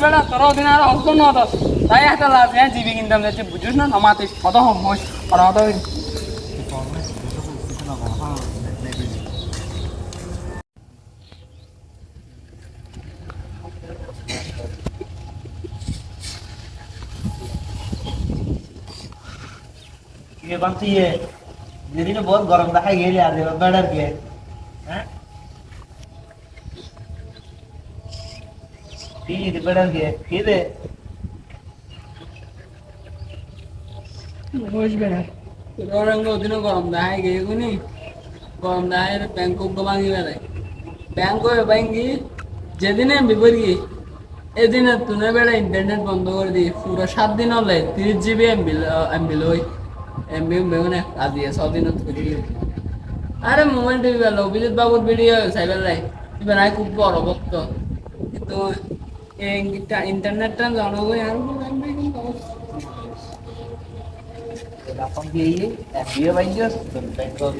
বেড়া তোর দিন আর অল্প ন তো তাই একটা লাভ হ্যাঁ জিবি কিনতাম যাচ্ছে বুঝিস না নমাতে কত সময় আর অত ये बनती है दीदी ने बहुत गरम दिखाई गई यार ये बैठर के हैं തീ ഇരുപടാങ്കി ഇത് বসবে না রঙ্গ ওদিনও গরম দাহাই গেগুনি গরম দাহাই ব্যাংকক ভাঙি বেড়ায় ব্যাংকক ভাঙি যেদিনে বিপরীত এদিনে তুনে বেড়া ইন্টারনেট বন্ধ করে দিই পুরো সাত দিন হলে তিরিশ জিবি এমবি এমবি লই আরে মোবাইল টিভি পেল অভিজিৎ বাবুর ভিডিও চাই পেলাই এবার আই খুব বড় ভক্ত কিন্তু ইন্টারনেটটা জনগণ আর Lapang dia, dia banyak, dan banyak